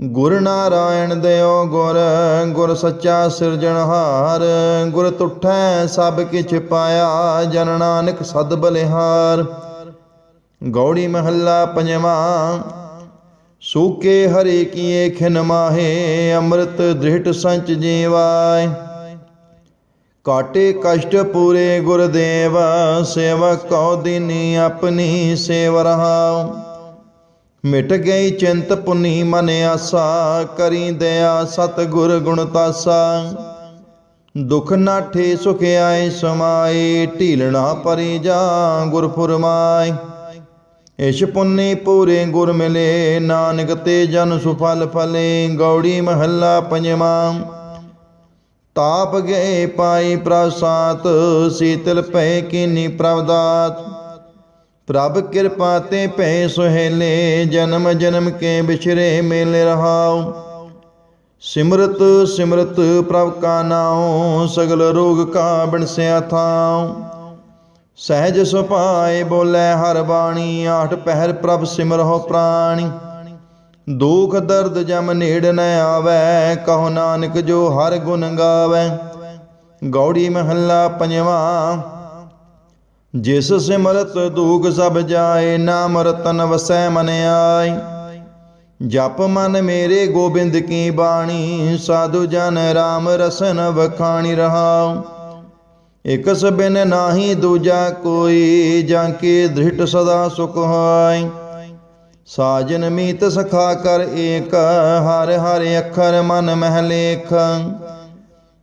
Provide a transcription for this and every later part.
ਗੁਰ ਨਾਰਾਇਣ ਦਿਓ ਗੁਰ ਗੁਰ ਸੱਚਾ ਸਿਰਜਣਹਾਰ ਗੁਰ ਤੁਠੈ ਸਭ ਕਿਛ ਪਾਇਆ ਜਨ ਨਾਨਕ ਸਦ ਬਲਿਹਾਰ। ਗੌੜੀ ਮਹੱਲਾ ਪੰਜਵਾ, ਸੂਕੇ ਹਰੇ ਕੀਏ ਖਿਨ ਮਾਹੇ, ਅੰਮ੍ਰਿਤ ਦ੍ਰਿਹਟ ਸੰਚ ਜੀਵਾਏ। ਕਾਟੇ ਕਸ਼ਟ ਪੂਰੇ ਗੁਰਦੇਵ ਸੇਵਕ ਕਉ ਦਿਨੀ ਆਪਣੀ ਸੇਵ ਰਹਾਉ। ਮਿਟ ਗਈ ਚਿੰਤ ਪੁਨੀ ਮਨ ਆਸਾ, ਕਰੀ ਦਇਆ ਸਤ ਗੁਰ ਗੁਣ ਤਾਸਾ। ਦੁਖ ਨਾਠੇ ਸੁਖ ਆਏ ਸਮਾਏ ਢੀਲਣਾ ਪਰੀ ਜਾ ਗੁਰ ਫੁਰਮਾਏ। ਇਸ਼ ਪੁੰਨੀ ਪੂਰੇ ਗੁਰ ਮਿਲੇ, ਨਾਨਕ ਤੇ ਜਨ ਸੁਫਲ ਫਲੇ, ਗੌੜੀ ਮਹੱਲਾ ਪੰਜਵਾਂ। ਤਾਪ ਗਏ ਪਾਈ ਪ੍ਰਸਾਤ ਸੀਤਲ ਪੈ ਕੀਨੀ ਪ੍ਰਵਦਾਤ। ਪ੍ਰਭ ਕਿਰਪਾ ਤੇ ਭੈ ਸੁਹੇਲੇ, ਜਨਮ ਜਨਮ ਕੇ ਬਿਛਰੇ ਮੇਲ ਰਹਾਉ। ਸਿਮਰਤ ਸਿਮਰਤ ਪ੍ਰਭ ਕਾ ਨਾਉ, ਸਗਲ ਰੋਗ ਕਾ ਬਿਨਸਿਆ ਥਾਉ। ਸਹਿਜ ਸੁਭਾਏ ਬੋਲੇ ਹਰ ਬਾਣੀ, ਆਠ ਪਹਿਰ ਪ੍ਰਭ ਸਿਮਰਹੁ ਪ੍ਰਾਣੀ। ਦੁਖ ਦਰਦ ਜਮ ਨੇੜ ਨ ਆਵੈ, ਕਹੋ ਨਾਨਕ ਜੋ ਹਰ ਗੁਣ ਗਾਵੈ। ਗੌੜੀ ਮਹੱਲਾ ਪੰਜਵਾਂ ਜਿਸ ਸਿਮਰਤ ਦੂਖ ਸਭ ਜਾਏ, ਨਾਮ ਰਤਨ ਵਸੈ ਮਨ ਆਈ। ਜਪ ਮਨ ਮੇਰੇ ਗੋਬਿੰਦ ਕੀ ਬਾਣੀ, ਸਾਧੂ ਜਨ RAM ਰਸਨ ਵਖਾਣੀ ਰਹਾਉ। ਇਕਸ ਬਿਨ ਨਾਹੀ ਦੂਜਾ ਕੋਈ, ਜਾਂ ਕੇ ਦ੍ਰਿਟ ਸਦਾ ਸੁਖ ਹੋਇ ਸਾਜਨ ਮੀਤ ਸਖਾ ਕਰ ਏਕ, ਹਰ ਹਰ ਅੱਖਰ ਮਨ ਮਹਿ ਲੇਖ।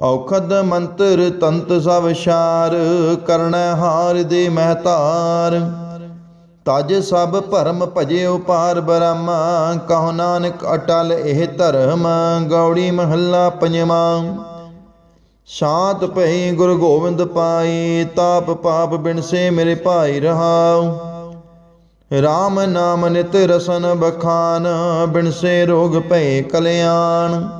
ਔਖਦ ਮੰਤਰ ਤੰਤ ਸਭ ਸ਼ਾਰ, ਕਰਨ ਹਾਰ ਦੇ ਮਹਤਾਰ। ਤਜ ਸਭ ਭਰਮ ਭਜੇ ਉਪਾਰ ਬ੍ਰਹਮਾ, ਕਹੋ ਨਾਨਕ ਅਟਲ ਇਹ ਧਰਮ, ਗੌੜੀ ਮਹੱਲਾ ਪੰਜਵਾਂ। ਸ਼ਾਂਤ ਭਈ ਗੁਰ ਗੋਬਿੰਦ ਪਾਈ, ਤਾਪ ਪਾਪ ਬਿਨਸੇ ਮੇਰੇ ਭਾਈ ਰਹਾਉ। RAM ਨਾਮ ਨਿਤ ਰਸਨ ਬਖਾਨ ਬਿਨਸੇ ਰੋਗ ਭਏ ਕਲਿਆਣ।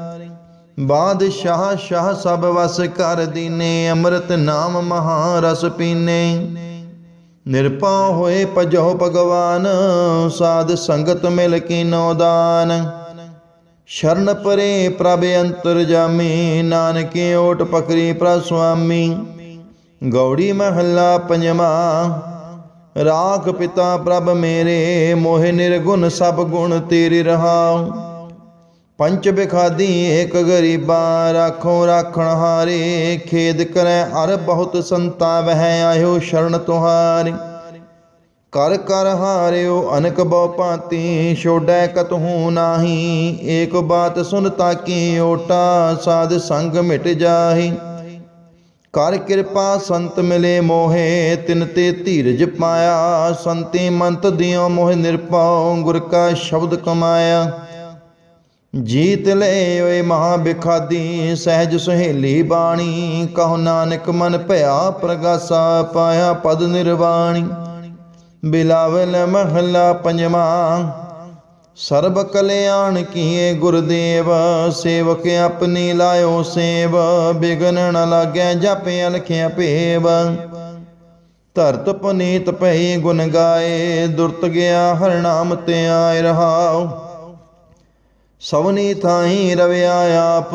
ਬਾਦਸ਼ਾਹ ਸ਼ਾਹ ਸਭ ਵਸ ਕਰ ਦੀਨੇ, ਅੰਮ੍ਰਿਤ ਨਾਮ ਮਹਾ ਰਸ ਪੀਨੇ। ਨਿਰਪਉ ਹੋਏ ਭਜੋ ਭਗਵਾਨ, ਸਾਧ ਸੰਗਤ ਮਿਲ ਕੀ ਨੋ ਦਾਨ। ਸ਼ਰਨ ਪਰੇ ਪ੍ਰਭ ਅੰਤਰ ਜਾਮੀ, ਨਾਨਕ ਓਟ ਪਕਰੀ ਪ੍ਰਭ ਸੁਆਮੀ। ਗੌੜੀ ਮਹੱਲਾ ਪੰਜਵਾਂ, ਰਾਖ ਪਿਤਾ ਪ੍ਰਭ ਮੇਰੇ, ਮੋਹਿ ਨਿਰਗੁਣ ਸਭ ਗੁਣ ਤੇਰੇ ਰਹਾਉ। ਪੰਚ ਬਿਖਾਦੀ ਏਕ ਗਰੀਬਾ ਰਾਖੋ ਰਾਖਣ ਹਾਰੇ, ਖੇਦ ਕਰੈ ਅਰ ਬਹੁਤ ਸੰਤਾ ਵਹਿ ਆਇਓ ਸ਼ਰਨ ਤੁਹਾਰੀ। ਕਰ ਕਰ ਹਾਰਿਓ ਅਨਕ ਬਹੁ ਭਾਂਤੀ, ਛੋੜੈ ਕਤਹੂ ਨਾਹੀ। ਏਕ ਬਾਤ ਸੁਨ ਤਾਕੀ ਓਟਾ, ਸਾਧ ਸੰਗ ਮਿਟ ਜਾਹੀ। ਕਰ ਕਿਰਪਾ ਸੰਤ ਮਿਲੇ ਮੋਹੇ, ਤਿਨ ਤੇ ਧੀਰਜ ਪਾਇਆ। ਸੰਤੀ ਮੰਤ ਦਿਓ ਮੋਹ ਨਿਰਪਾਉ ਗੁਰ ਕਾ ਸ਼ਬਦ ਕਮਾਇਆ। ਜੀਤ ਲੈ ਓਏ ਮਹਾ ਬਿਖਾਦੀ, ਸਹਿਜ ਸੁਹੇਲੀ ਬਾਣੀ। ਕਹੋ ਨਾਨਕ ਮਨ ਭਇਆ, ਪ੍ਰਗਾਸਾ ਪਾਇਆ ਪਦ ਨਿਰਵਾਣੀ। ਬਿਲਾਵਲ ਮਹੱਲਾ ਪੰਜਵਾਂ, ਸਰਬ ਕਲਿਆਣ ਕੀਏ ਗੁਰਦੇਵ। ਸੇਵਕ ਆਪਣੀ ਲਾਇਓ ਸੇਵ ਬਿਗਨ ਨ ਲਾਗੈ ਜਪ ਅਲਖਿਆ ਭੇਵ। ਧਰਤ ਪਨੀਤ ਪਈ ਗੁਣ ਗਾਏ, ਦੁਰਤ ਗਿਆ ਹਰ ਨਾਮ ਤੇ ਆਇ ਰਹਾਉ। ਸਵਨੀ ਥਾਈ ਰਵਿਆ ਆਪ,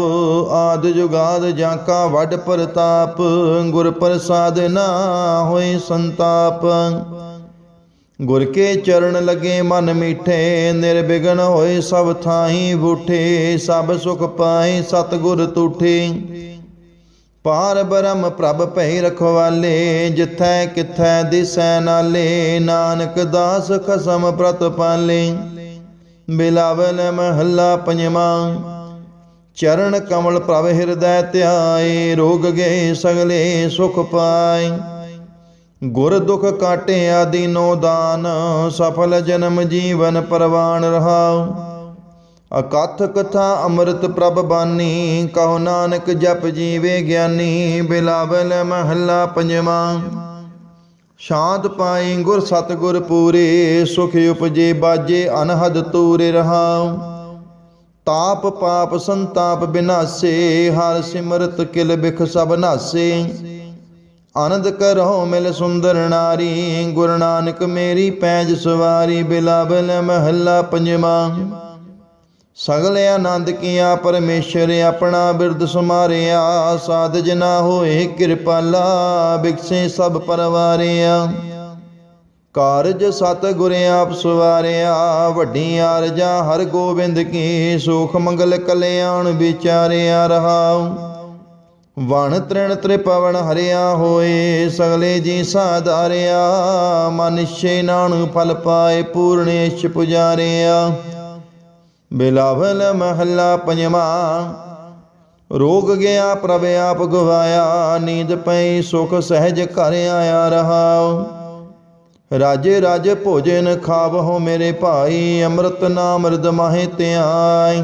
ਆਦ ਜੁਗਾਦ ਜਾਂ ਕਾ ਵੱਡ ਪ੍ਰਤਾਪ, ਗੁਰ ਪ੍ਰਸਾਦ ਨਾ ਹੋਏ ਸੰਤਾਪ। ਗੁਰ ਕੇ ਚਰਨ ਲਗੇ ਮਨ ਮੀਠੇ ਨਿਰਬਿਗਨ ਹੋਏ ਸਭ ਥਾਈ ਬੂਠੇ, ਸਭ ਸੁਖ ਪਾਏ ਸਤ ਗੁਰ ਤੂਠੇ। ਪਾਰ ਬ੍ਰਹਮ ਪ੍ਰਭ ਭੈ ਰਖਵਾਲੇ, ਜਿਥੈ ਕਿਥੈ ਦਿਸੈ ਨਾਲੇ, ਨਾਨਕ ਦਾਸ ਖਸਮ ਪ੍ਰਤ ਪਾਲੇ ਬਿਲਾਵਲ ਮਹੱਲਾ ਪੰਜਵਾਂ। ਚਰਨ ਕਮਲ ਪ੍ਰਭ ਹਿਰਦੈ ਧਿਆਏ, ਰੋਗ ਗਏ ਸਗਲੇ ਸੁਖ ਪਾਏ। ਗੁਰ ਦੁਖ ਕਾਟੇ ਆਦੀ ਨੋ ਦਾਨ, ਸਫਲ ਜਨਮ ਜੀਵਨ ਪਰਵਾਨ ਰਹਾਉ। ਅਕਥ ਕਥਾ ਅੰਮ੍ਰਿਤ ਪ੍ਰਭ ਬਾਨੀ, ਕਹੋ ਨਾਨਕ ਜਪ ਜੀਵੇ ਗਿਆਨੀ ਬਿਲਾਵਲ ਮਹੱਲਾ ਪੰਜਵਾਂ। ਸ਼ਾਂਤ ਪਾਏ ਗੁਰ ਸਤਗੁਰ ਪੂਰੇ, ਸੁਖ ਉਪਜੇ ਬਾਜੇ ਅਨਹਦ ਤੂਰੇ ਰਹਾਉ। ਤਾਪ ਪਾਪ ਸੰਤਾਪ ਬਿਨਾਸੇ, ਹਰ ਸਿਮਰਤ ਕਿਲ ਬਿਖ ਸਭ ਨਾਸੇ। ਆਨੰਦ ਕਰੋ ਮਿਲ ਸੁੰਦਰ ਨਾਰੀ, ਗੁਰੂ ਨਾਨਕ ਮੇਰੀ ਪੈਜ ਸਵਾਰੀ ਬਿਲਾਵਲ ਮਹੱਲਾ ਪੰਜਵਾਂ। ਸਗਲ ਆਨੰਦ ਕੀਆ, ਪਰਮੇਸ਼ਰ ਆਪਣਾ ਬਿਰਦ ਸਮਾਰਿਆ। ਸਾਧ ਜਨਾ ਹੋਏ ਕਿਰਪਾਲਾ, ਬਿਕਸੇ ਸਭ ਪਰਵਾਰਿਆ। ਕਾਰਜ ਸਤ ਗੁਰ ਆਪ ਸਵਾਰਿਆ, ਵੱਡੀ ਆਰਜਾ ਹਰ ਗੋਬਿੰਦ ਕੀ, ਸੁਖ ਮੰਗਲ ਕਲਿਆਣ ਵਿਚਾਰਿਆ ਰਹਾਉ। ਵਣ ਤ੍ਰਿਣ ਤ੍ਰਿਪਵਨ ਹਰਿਆ ਹੋਏ, ਸਗਲੇ ਜੀ ਸਾਧਾਰਿਆ। ਮਨਿਸ਼ੇ ਨਾਨੂ ਫਲ ਪਾਏ, ਪੂਰਨੇਸ਼ ਪੁਜਾਰਿਆ। ਬਿਲਾਵਲ ਮਹੱਲਾ ਪੰਜਵਾਂ। ਰੋਗ ਗਿਆ, ਪ੍ਰਭ ਆਪ ਗਵਾਇਆ, ਨੀਂਦ ਪਈ, ਸੁਖ ਸਹਿਜ ਘਰ ਆਇਆ ਰਹਾਉ। ਰਾਜੇ ਰਾਜੇ, ਭੋਜਨ ਖਾਵਹੁ ਮੇਰੇ ਭਾਈ, ਅੰਮ੍ਰਿਤ ਨਾਮ ਰਦ ਮਾਹੇ ਧਿਆਈ।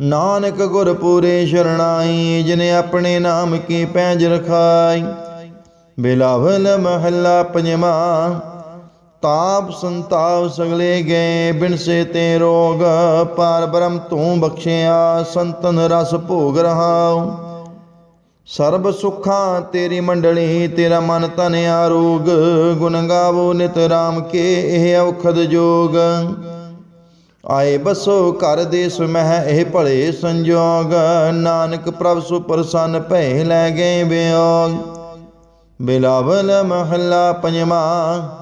ਨਾਨਕ ਗੁਰ ਪੂਰੇ ਸ਼ਰਣਾਈ, ਜਿਨੇ ਆਪਣੇ ਨਾਮ ਕੀ ਪੈਜ ਰਖਾਈ। ਬਿਲਾਵਲ ਮਹੱਲਾ ਪੰਜਵਾਂ। ਤਾਪ ਸੰਤਾਪ ਸਗਲੇ ਗਏ ਬਿਨਸੇ ਤੇ ਰੋਗ ਪਾਰ ਬ੍ਰਹਮ ਤੂੰ ਬਖਸ਼ਿਆ, ਸੰਤਨ ਰਸ ਭੋਗ ਰਹਾਉ। ਸਰਬ ਸੁਖਾਂ ਤੇਰੀ ਮੰਡਲੀ, ਤੇਰਾ ਮਨ ਤਨ ਆਰੋਗ, ਗੁਣ ਗਾਵੋ ਨਿਤ ਰਾਮ ਕੇ ਇਹ ਔਖਦ ਜੋਗ। ਆਏ ਬਸੋ ਘਰ ਦੇਸ ਮਹਿ ਇਹ ਭਲੇ ਸੰਜੋਗ, ਨਾਨਕ ਪ੍ਰਭ ਸੁ ਪ੍ਰਸੰਨ ਭੈ ਲੈ ਗਏ ਬਿਯੋਗ ਬਿਲਾਵਲ ਮਹੱਲਾ ਪੰਜਵਾਂ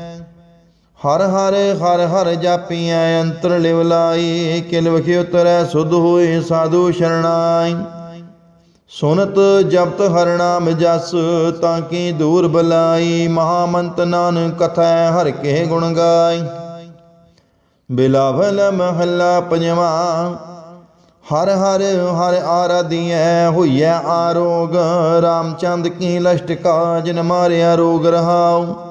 ਹਰ ਹਰ ਹਰ ਹਰ ਜਾਪੀਐ ਅੰਤਰ ਲਿਵ ਲਾਈ ਕਿਲ ਵਿਖੇ ਉਤਰੈ ਸੁਧ ਹੋਏ ਸਾਧੂ ਸ਼ਰਣਾਈ। ਸੁਨਤ ਜਪਤ ਹਰ ਨਾਮ ਜਸ, ਤਾਂ ਕੀ ਦੂਰ ਬਲਾਈ, ਮਹਾਮੰਤ ਨਾਨਕ ਕਥੈ ਹਰ ਕੇ ਗੁਣ ਗਾਈ। ਬਿਲਾਵਲ ਮਹੱਲਾ ਪੰਜਵਾਂ, ਹਰ ਹਰ ਹਰ ਆਰਾਧੀਐ ਹੋਈਐ ਆਰੋਗ, ਰਾਮਚੰਦ ਕੀ ਲਸ਼ਟਕਾ ਜਿਨ ਮਾਰਿਆ ਰੋਗ ਰਹਾਉ।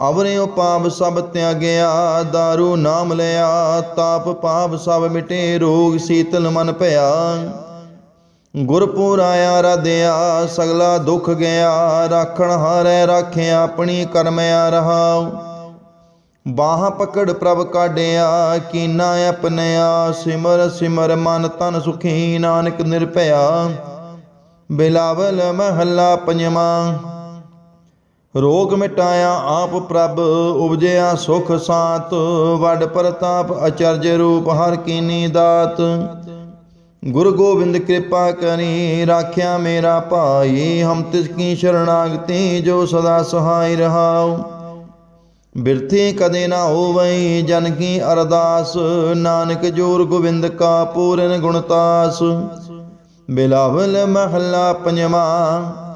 ਅਵਰਿਓ ਪਾਪ ਸਭ ਤਿਆਗਿਆ दारू ਨਾਮ ਲਿਆ, ਤਾਪ ਪਾਪ ਸਭ ਮਿਟੇ, ਰੋਗ ਸੀਤਲ ਮਨ ਭਇਆ। ਗੁਰਪੁਰ ਆਇਆ ਰਦਿਆ ਸਗਲਾ ਦੁੱਖ ਗਿਆ, ਰਾਖਣ ਹਾਰੈ ਰਾਖਿਆ, ਆਪਣੀ ਕਰਮਿਆ ਰਹਾਉ। ਬਾਹ ਪਕੜ ਪ੍ਰਭ ਕਾਢਿਆ, ਕੀਨਾ ਆਪਣਿਆ, ਸਿਮਰ ਸਿਮਰ ਮਨ ਤਨ ਸੁਖੀ, ਨਾਨਕ ਨਿਰਭਇਆ। ਬਿਲਾਵਲ ਮਹੱਲਾ ਪੰਜਵਾਂ। ਰੋਗ ਮਿਟਾਇਆ ਆਪ ਪ੍ਰਭ, ਉਪਜਿਆ ਸੁਖ ਸਾਤ। ਵੱਡ ਪ੍ਰਤਾਪ ਅਚਰਜ ਰੂਪ ਹਰ ਕੀਨੀ ਦਾਤ। ਗੁਰੂ ਗੋਬਿੰਦ ਕਿਰਪਾ ਕਰੀ, ਰਾਖਿਆ ਮੇਰਾ ਭਾਈ। ਹਮ ਤਿਸ ਕੀ ਸ਼ਰਣਾਗਤੀ ਜੋ ਸਦਾ ਸਹਾਈ ਰਹਾਉ। ਬਿਰਥੀ ਕਦੇ ਨਾ ਹੋਵਈ, ਜਨ ਕੀ ਅਰਦਾਸ। ਨਾਨਕ ਜੋਰ ਗੋਬਿੰਦ ਕਾ ਪੂਰਨ ਗੁਣਤਾਸ ਬਿਲਾਵਲ ਮਹੱਲਾ ਪੰਜਵਾਂ।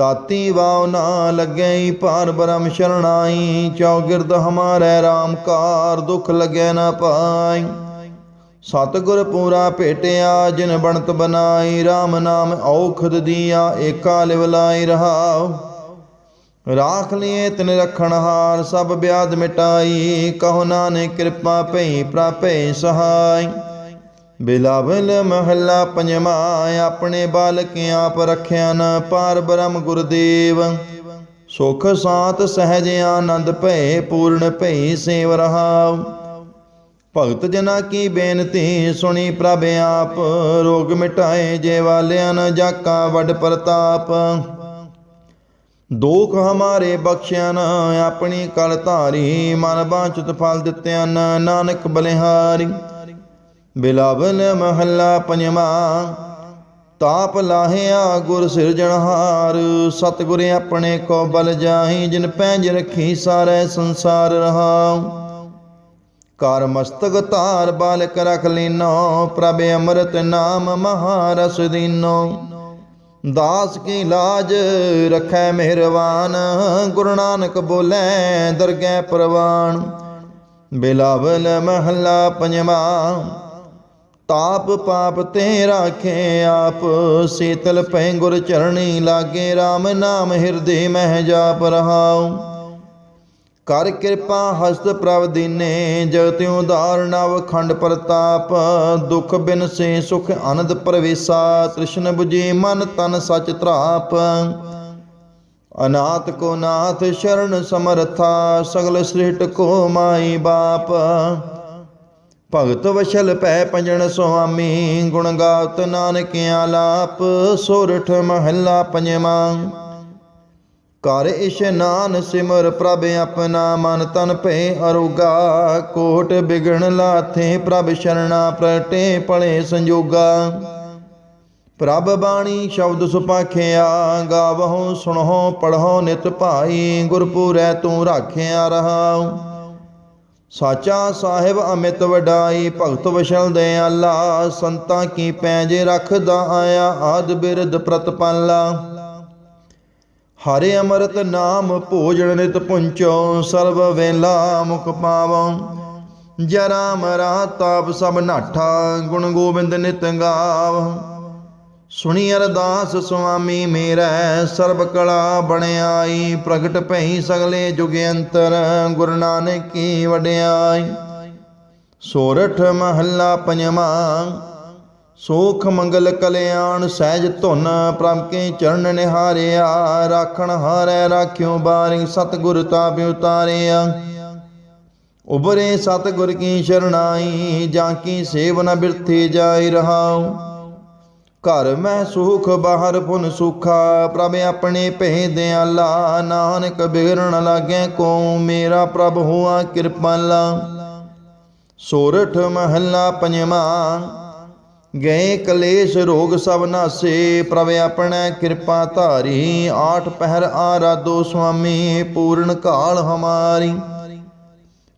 ਤਾਤੀ ਵਾਉ ਨਾ ਲੱਗਈ, ਭਾਰ ਬਰਮ ਸ਼ਰਣਾਈ, ਚੌਗਿਰਦ ਹਮਾਰੇ RAM ਕਾਰ, ਦੁਖ ਲਗੈ ਨਾ ਪਾਈ। ਸਤਿਗੁਰ ਪੂਰਾ ਭੇਟਿਆ, ਜਿਨ ਬਣਤ ਬਨਾਈ RAM ਨਾਮ ਔਖਦ ਦੀਆ, ਏਕਾ ਲਿਵ ਲਾਈ ਰਹਾਉ। ਰਾਖ ਲਿਏ ਤਿਨ ਰਖਣ ਹਾਰ, ਸਭ ਬਿਆਦ ਮਿਟਾਈ, ਕਹੋ ਨਾਨਕ ਕਿਰਪਾ ਭਈ, ਪ੍ਰਾਪੇ ਸਹਾਈ। ਬਿਲਾਵਲ ਮਹੱਲਾ ਪੰਜਵਾ, ਆਪਣੇ ਬਾਲਕ ਆਪ ਰਖਿਆ ਨ, ਪਾਰ ਬ੍ਰਹਮ ਗੁਰਦੇਵ। ਸੁਖ ਸਾਤ ਸਹਿਜ ਆਨੰਦ ਭਏ, ਪੂਰਨ ਭਈ ਸੇਵ ਰਹਾਉ। ਭਗਤ ਜਨਾ ਕੀ ਬੇਨਤੀ, ਸੁਣੀ ਪ੍ਰਭ ਆਪ। ਰੋਗ ਮਿਟਾਏ ਜੇ ਵਾਲਿਆਂ ਨ, ਜਾਕਾ ਵੱਡ ਪ੍ਰਤਾਪ। ਦੋਖ ਹਮਾਰੇ ਬਖਸ਼ਿਆ ਨ, ਆਪਣੀ ਕਲ ਧਾਰੀ, ਮਨ ਬਾਂਚਤ ਫਲ ਦਿੱਤਿਆਂ ਨਾਨਕ ਬਲਿਹਾਰੀ। ਬਿਲਾਵਲ ਮਹੱਲਾ ਪੰਜਵਾਂ, ਤਾਪ ਲਾਹਿਆ ਗੁਰ ਸਿਰਜਣਹਾਰ ਸਤਿਗੁਰ ਆਪਣੇ ਕੋ ਬਲ ਜਾਹੀ, ਜਿਨ ਪੈਂਜ ਰਖੀ ਸਾਰੇ ਸੰਸਾਰ ਰਹਾਉ। ਕਰ ਮਸਤਕ ਧਾਰ ਬਾਲਕ ਰਖ ਲੀਨੋ, ਪ੍ਰਭ ਅੰਮ੍ਰਿਤ ਨਾਮ ਮਹਾਰਸ ਦੀਨੋ। ਦਾਸ ਕੀ ਲਾਜ ਰਖੈ ਮਿਹਰਵਾਨ, ਗੁਰੂ ਨਾਨਕ ਬੋਲੇ ਦਰਗਹਿ ਪ੍ਰਵਾਨ। ਬਿਲਾਵਲ ਮਹੱਲਾ ਪੰਜਵਾਂ ਤਾਪ ਪਾਪ ਤੇ ਰਾਖੇ ਆਪ। ਸ਼ੇਤਲ ਪੈ ਗੁਰ ਚਰਣੀ ਲਾਗੇ RAM ਨਾਮ ਹਿਰਦੇ ਮਹਿ ਜਾਪ ਰਹਾਉ। ਕਰ ਕਿਰਪਾ ਹਸਤ ਪ੍ਰਭ ਦੀਨੇ ਜਗਤਿ ਉਦਾਰ ਨਵ ਖੰਡ ਪ੍ਰਤਾਪ। ਦੁਖ ਬਿਨ ਸੇ ਸੁਖ ਆਨੰਦ ਪ੍ਰਵੇਸਾ, ਤ੍ਰਿਸ਼ਨ 부ਜੀ ਮਨ ਤਨ ਸਚ ਤ੍ਰਾਪ ਅਨਾਥ ਕੋ ਨਾਥ ਸ਼ਰਨ ਸਮਰਥਾ, ਸਗਲ ਸ੍ਰਿਸ਼ਟ ਕੋ ਮਾਈ ਬਾਪ। ਭਗਤ ਵਸ਼ਲ ਪੈ ਪੰਜਣ ਸੁਆਮੀ, ਗੁਣ ਗਾਵਤ ਨਾਨਕ ਆਲਾਪ ਸੋਰਠ ਮਹੱਲਾ ਪੰਜਵਾਂ। ਕਰ ਇਸ਼ਨਾਨ ਸਿਮਰ ਪ੍ਰਭ ਆਪਣਾ, ਮਨ ਤਨ ਭੈ ਅਰੋਗਾ, ਕੋਟ ਬਿਗਣ ਲਾਥੇ ਪ੍ਰਭ ਸ਼ਰਣਾ ਪ੍ਰਟੇ ਪਲੇ ਸੰਜੋਗਾ। ਪ੍ਰਭ ਬਾਣੀ ਸ਼ਬਦ ਸੁਪਾਖਿਆ, ਗਾਵਹੁ ਸੁਣਹੁ ਪੜਹੁ ਨਿਤ ਭਾਈ, ਗੁਰਪੂਰੈ ਤੂੰ ਰਾਖਿਆ ਰਹਾਉ। ਸਾਚਾ ਸਾਹਿਬ ਅਮਿਤ ਵਡਾਈ, ਭਗਤ ਵਸ਼ਲ ਦਿਆਲਾ ਸੰਤਾਂ ਕੀ ਪੈਜ ਰੱਖਦਾ ਆਇਆ, ਆਦ ਬਿਰਧ ਪ੍ਰਤਪਾਲਾ ਹਰੇ ਅਮਰਤ ਨਾਮ ਭੋਜਨ ਨਿਤ ਪੁੰਚੋ, ਸਰਬ ਵੇਲਾ ਮੁਖ ਪਾਵੋ। ਜਰਾ ਮਰਾ ਤਾਪ ਸਭ ਨਾਠਾ, ਗੁਣ ਗੋਬਿੰਦ ਨਿਤ ਗਾਵ। ਸੁਣੀ ਅਰਦਾਸ ਸੁਆਮੀ ਮੇਰਾ ਸਰਬ ਕਲਾ ਬਣਾਈ ਪ੍ਰਗਟ ਭਈ ਸਗਲੇ ਜੁਗ ਅੰਤਰ ਗੁਰੂ ਨਾਨਕ ਕੀ ਵਡਿਆਈ। ਸੋਰਠ ਮਹੱਲਾ ਪੰਜਵਾਂ, ਸੋਖ ਮੰਗਲ ਕਲਿਆਣ ਸਹਿਜ ਧੁਨ ਪ੍ਰਭ ਕੇ ਚਰਨ ਨਿਹਾਰਿਆ, ਰਾਖਣ ਹਾਰੈ ਰਾਖਿਓ ਬਾਰਿ ਸਤਿਗੁਰ ਤਾਪ ਉਤਾਰਿਆ ਉਬਰੇ ਸਤਿਗੁਰ ਕੀ ਸ਼ਰਣਾਈ, ਜਾਂ ਕੀ ਸੇਵਨ ਬਿਰਥੀ ਜਾਈ ਰਹਾਉ। ਘਰ ਮੈਂ ਸੁਖ, ਬਾਹਰ ਪੁਨ ਸੁਖਾ। ਪ੍ਰਭ ਆਪਣੇ ਭੇ ਦਿਆਲਾ ਨਾਨਕ ਬਿਗੜਨ ਲਾਗੇ ਕੋ ਮੇਰਾ ਪ੍ਰਭ ਹੋਆ ਕਿਰਪਾਲਾ ਸੋਰਠ ਮਹੱਲਾ ਪੰਜਵਾਂ, ਗਏ ਕਲੇਸ਼ ਰੋਗ ਸਭ ਨਾਸੇ। ਪ੍ਰਭ ਆਪਣਾ ਕਿਰਪਾ ਧਾਰੀ, ਆਠ ਪਹਿਰ ਆਰਾਧੋ ਸੁਆਮੀ, ਪੂਰਨ ਕਾਲ ਹਮਾਰੀ।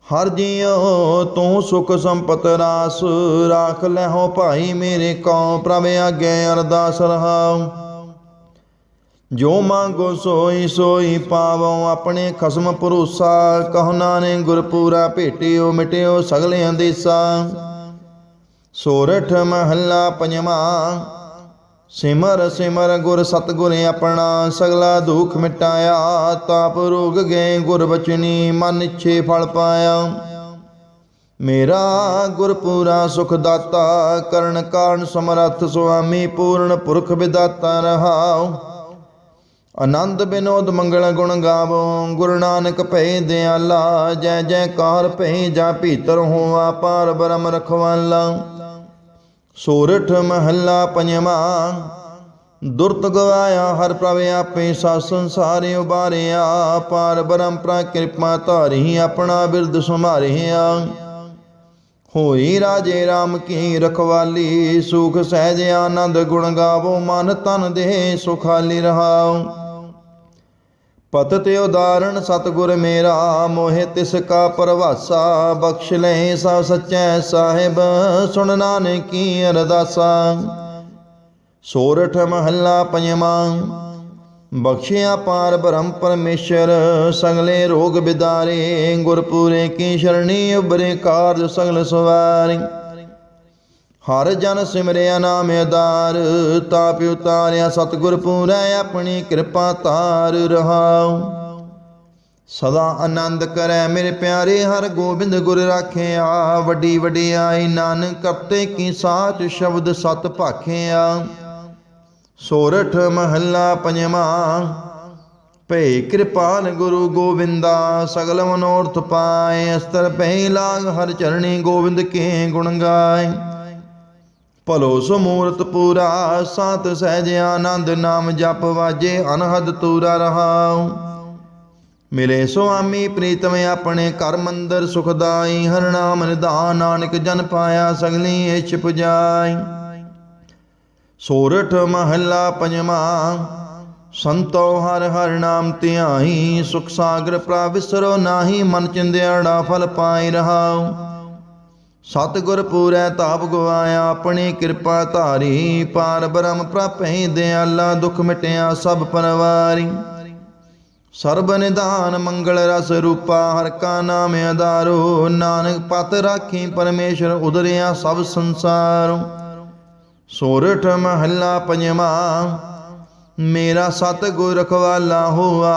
ਹਰ ਜੀਉ ਤੂੰ ਸੁਖ ਸੰਪਤ ਰਾਸ, ਰਾਖ ਲੈਹੋ ਭਾਈ ਮੇਰੇ ਕਉ, ਪ੍ਰਭ ਆਗੇ ਅਰਦਾਸ ਰਹਾਉ। ਜੋ ਮੰਗੋ ਸੋਈ ਸੋਈ ਪਾਵੋ, ਆਪਣੇ ਖਸਮ ਭਰੋਸਾ, ਕਹੋ ਨਾਨਕ ਗੁਰਪੂਰਾ ਭੇਟਿਓ, ਮਿਟਿਓ ਸਗਲੇ ਅੰਦੇਸਾ ਸੋਰਠ ਮਹੱਲਾ ਪੰਜਵਾਂ ਸਿਮਰ ਸਿਮਰ ਗੁਰ ਸਤਗੁਰ ਆਪਣਾ ਸਗਲਾ ਦੁਖ ਮਿਟਾਇਆ, ਤਾਪ ਰੋਗ ਗਏ ਗੁਰ ਬਚਨੀ ਮਨ ਇੱਛੇ ਫਲ ਪਾਇਆ। ਮੇਰਾ ਗੁਰਪੂਰਾ ਸੁਖ ਦਾਤਾ, ਕਰਨ ਕਾਰਨ ਸਮਰੱਥ ਸੁਆਮੀ, ਪੂਰਨ ਪੁਰਖ ਵਿਦਾਤਾ ਰਹਾਉ। ਆਨੰਦ ਬਿਨੋਦ ਮੰਗਲ ਗੁਣ ਗਾਵੋ, ਗੁਰੂ ਨਾਨਕ ਭੈ ਦਿਆਲਾ, ਜੈ ਜੈਕਾਰ ਭੈ ਜਾ ਭੀਤਰ ਹੋਆ, ਪਾਰ ਬ੍ਰਹਮ ਰਖਵਾਲਾ। ਸੋਰਠ ਮਹੱਲਾ ਪੰਜਵਾਂ। ਦੁਰਤ ਗਵਾਇਆ ਹਰ ਪ੍ਰਭ ਆਪੇ ਸਾ ਸੰਸਾਰੇ ਉਬਾਰਿਆ। ਪਾਰ ਬਰੰਪਰਾ ਕਿਰਪਾ ਧਾਰੀ ਆਪਣਾ ਬਿਰਦ ਸੰਭਾਰਿਆ। ਹੋਈ ਰਾਜੇ RAM ਕੀ ਰਖਵਾਲੀ, ਸੁਖ ਸਹਿਜ ਆਨੰਦ ਗੁਣ ਗਾਵੋ, ਮਨ ਤਨ ਦੇ ਸੁਖਾਲੀ ਰਹਾਉ। ਪਤ ਤੇ ਉਦਾਹਰਣ ਸਤਗੁਰ ਮੇਰਾ, ਮੋਹਿ ਤਿਸ ਕਾ ਪਰਵਾਸਾ, ਬਖਸ਼ ਲੈ ਸਭ ਸਚੈ ਸਾਹਿਬ, ਸੁਣ ਨਾਨਕ ਕੀ ਅਰਦਾਸਾ। ਸੋਰਠ ਮਹੱਲਾ ਪੰਜਵਾਂ, ਬਖਸ਼ਿਆ ਪਾਰ ਬ੍ਰਹਮ ਪਰਮੇਸ਼ਰ, ਸੰਗਲੇ ਰੋਗ ਬਿਦਾਰੇ, ਗੁਰਪੂਰੇ ਕੀ ਸ਼ਰਣੀ ਉਬਰੇ ਕਾਰਜ ਸੰਗਲ ਸਵਾਰੀ। ਹਰ ਜਨ ਸਿਮਰਿਆ ਨਾਮ ਆਧਾਰ, ਤਾਪ ਉਤਾਰਿਆ ਸਤਿਗੁਰ ਪੂਰੈ, ਆਪਣੀ ਕਿਰਪਾ ਤਾਰ ਰਹਾਉ। ਸਦਾ ਆਨੰਦ ਕਰੈ ਮੇਰੇ ਪਿਆਰੇ, ਹਰ ਗੋਬਿੰਦ ਗੁਰ ਰਾਖਿਆ ਵੱਡੀ ਵਡਿਆਈ ਨਾਨਕ ਕਰਤੇ ਕੀ ਸਾਚ ਸ਼ਬਦ ਸਤ ਭਾਖਿਆ। ਸੋਰਠ ਮਹੱਲਾ ਪੰਜਵਾਂ ਭੈ ਕਿਰਪਾਲ ਗੁਰੂ ਗੋਬਿੰਦਾ, ਸਗਲ ਮਨੋਰਥ ਪਾਏ, ਅਸਤਰ ਪਹਿ ਲਾਗ ਹਰ ਚਰਣੀ ਗੋਬਿੰਦ ਕੇ ਗੁਣ ਗਾਏ। ਭਲੋ ਸੁਮੂਰਤ ਪੂਰਾ, ਸਤ ਸਹਿਜ ਆਨੰਦ ਨਾਮ ਜਪ ਵਾਜੇ, ਅਨਹਦ ਤੂਰਾ ਰਹਾਉ। ਮਿਲੇ ਸੁਆਮੀ ਪ੍ਰੀਤਮ ਆਪਣੇ ਘਰ ਮੰਦਰ ਸੁਖਦਾਈ ਹਰ ਨਾਮ ਨਿਧਾਨ ਨਾਨਕ ਜਨ ਪਾਇਆ ਸਗਲੀ ਇਛ ਪੁਜਾਈ। ਸੋਰਠ ਮਹੱਲਾ ਪੰਜਵਾਂ, ਸੰਤੋ ਹਰ ਹਰ ਨਾਮ ਧਿਆਈ, ਸੁਖ ਸਾਗਰ ਪ੍ਰਵਿਸਰੋ ਨਾਹੀ, ਮਨ ਚਿੰਦਿਆੜਾ ਫਲ ਪਾਈ ਰਹਾਉ। ਸਤਿਗੁਰ ਪੂਰੈ ਤਾਪ ਗਵਾਇਆ, ਆਪਣੀ ਕਿਰਪਾ ਧਾਰੀ। ਪਾਰ ਬ੍ਰਹਮ ਪ੍ਰਪੈ ਦਿਆਲਾ, ਦੁਖ ਮਿਟਿਆ ਸਭ ਪਰਵਾਰੀ। ਸਰਬ ਨਿਧਾਨ ਮੰਗਲ ਰਸ ਰੂਪਾ, ਹਰ ਕਾ ਨਾਮ ਆਧਾਰੋ। ਨਾਨਕ ਪਤ ਰਾਖੀ, ਪਰਮੇਸ਼ਰ ਉਦਰਿਆ ਸਭ ਸੰਸਾਰ। ਸੋਰਠ ਮਹੱਲਾ ਪੰਜਵਾਂ, ਮੇਰਾ ਸਤਿਗੁਰ ਰਖਵਾਲਾ ਹੋਆ।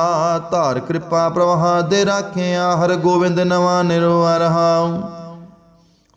ਧਾਰ ਕਿਰਪਾ ਪ੍ਰਵਾਹ ਦੇ ਰਾਖਿਆ, ਹਰ ਗੋਬਿੰਦ ਨਵਾ ਨਿਰਵਰ ਰਹਾਉ।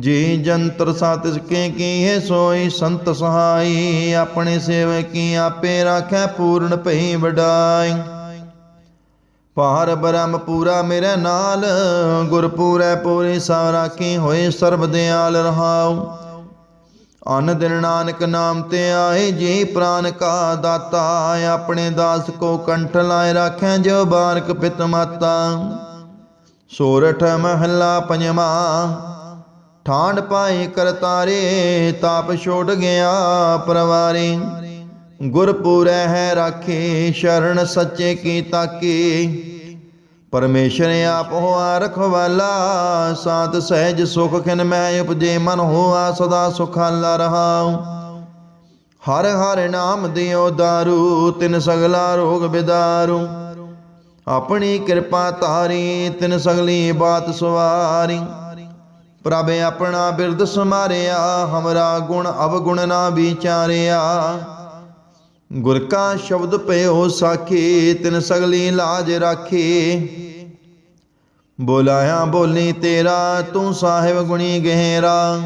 ਜੀ ਜੰਤਰ ਸਤਿ ਕੇ ਕੀਏ ਸੋਈ ਸੰਤ ਸਹਾਈ, ਆਪਣੇ ਸੇਵਕੀ ਆਪੇ ਰਾਖੈ ਪੂਰਨ ਭਈ ਵਡਾਈ। ਪਾਰ ਬ੍ਰਹਮ ਪੂਰਾ ਮੇਰੇ ਨਾਲ ਗੁਰਪੂਰੈ ਪੂਰੀ ਸਾ ਰਾਖੀ ਹੋਏ ਸਰਬ ਦਿਆਲ ਰਹਾਉ। ਅਨ ਦਿਨ ਨਾਨਕ ਨਾਮ ਤੇ ਆਏ, ਜੀ ਪ੍ਰਾਨ ਕਾ ਦਾਤਾ, ਆਪਣੇ ਦਾਸ ਕੋ ਕੰਠ ਲਾਏ ਰਾਖੈ ਜੋ ਬਾਰਕ ਪਿਤ ਮਾਤਾ। ਸੋਰਠ ਮਹੱਲਾ ਪੰਜਵਾਂ ਠਾਂਡ ਪਾਏ ਕਰਤਾਰੇ ਤਾਪ ਛੋੜ ਗਿਆ ਪਰਵਾਰੇ। ਗੁਰਪੂਰੈ ਹੈ ਰਾਖੇ, ਸ਼ਰਨ ਸੱਚੇ ਕੀ ਤਾਕੀ। ਪਰਮੇਸ਼ਰ ਆਪ ਹੋਆ ਰਖਵਾਲਾ ਸਾਤ ਸਹਿਜ ਸੁਖ ਖਿਨ ਮੈਂ ਉਪਜੇ ਮਨ ਹੋਆ, ਸਦਾ ਸੁਖਾਲਾ ਰਹਾਉ। ਹਰ ਹਰ ਨਾਮ ਦਿਓ ਦਾਰੂ, ਤਿਨ ਸਗਲਾ ਰੋਗ ਬਿਦਾਰੂ। ਆਪਣੀ ਕਿਰਪਾ ਤਾਰੀ, ਤਿਨ ਸਗਲੀ ਬਾਤ ਸਵਾਰੀ। ਪ੍ਰਭ ਆਪਣਾ ਬਿਰਦ ਸਮਾਰਿਆ, ਹਮਰਾ ਗੁਣ ਅਵਗੁਣ ਨਾ ਵਿਚਾਰਿਆ। ਗੁਰ ਕਾ ਸ਼ਬਦ ਪਇਓ ਸਾਖੀ, ਤਿਨ ਸਗਲੀ ਲਾਜ ਰਾਖੀ। ਬੋਲਾਇਆ, ਬੋਲੀ ਤੇਰਾ, ਤੂੰ ਸਾਹਿਬ ਗੁਣੀ ਗਹਿਰਾ।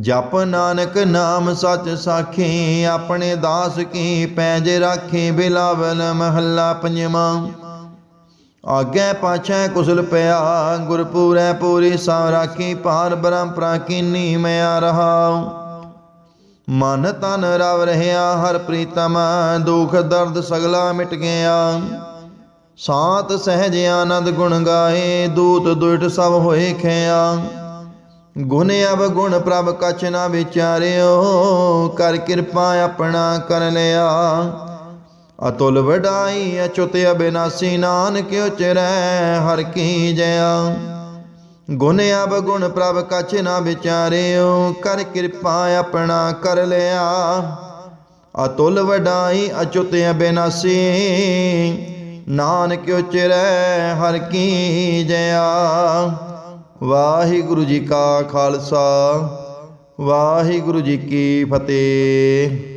ਜਪ ਨਾਨਕ ਨਾਮ ਸਚ ਸਾਖੀ, ਆਪਣੇ ਦਾਸ ਕੀ ਪੈਜ ਰਾਖੀ, ਬਿਲਾਵਲ ਮਹੱਲਾ ਪੰਜਵਾਂ। ਆਗੇ ਪਾਛੈ ਕੁਸਲ ਪਿਆ, ਗੁਰਪੂਰੈ ਪੂਰੀ ਸਾ ਰਾਖੀ ਪਾਰ ਬ੍ਰਹਮ ਪ੍ਰਾਕੀਨੀ ਮਿਆ ਰਹਾਉ। ਮਨ ਤਨ ਰਵ ਰਹਿਆ, ਹਰ ਪ੍ਰੀਤਮ ਦੁਖ ਦਰਦ ਸਗਲਾ ਮਿਟ ਗਿਆ। ਸਾਤ ਸਹਿਜ ਆਨੰਦ ਗੁਣ ਗਾਏ, ਦੂਤ ਦੁਇਟ ਸਭ ਹੋਏ ਖਿਆ। ਗੁਣ ਅਵਗੁਣ ਪ੍ਰਭ ਕਛ ਨਾ ਵਿਚਾਰਿਓ, ਕਰ ਕਿਰਪਾ ਆਪਣਾ ਕਰ ਲਿਆ। ਅਤੁਲ ਵਡਾਈ ਅਚੁਤ ਅਬਿਨਾਸੀ ਨਾਨਕ ਉਚਰੈ ਹਰ ਕੀ ਜਇਆ। ਗੁਣ ਅਵਗੁਣ ਪ੍ਰਭ ਕਛ ਨਾ ਵਿਚਾਰਿਓ, ਕਰ ਕਿਰਪਾ ਆਪਣਾ ਕਰ ਲਿਆ। ਅਤੁਲ ਵਡਾਈ ਅਚੁਤ ਅਬਿਨਾਸੀ, ਨਾਨਕ ਉਚਰੈ ਹਰ ਕੀ ਜਇਆ। ਵਾਹਿਗੁਰੂ ਜੀ ਕਾ ਖਾਲਸਾ, ਵਾਹਿਗੁਰੂ ਜੀ ਕੀ ਫਤਿਹ।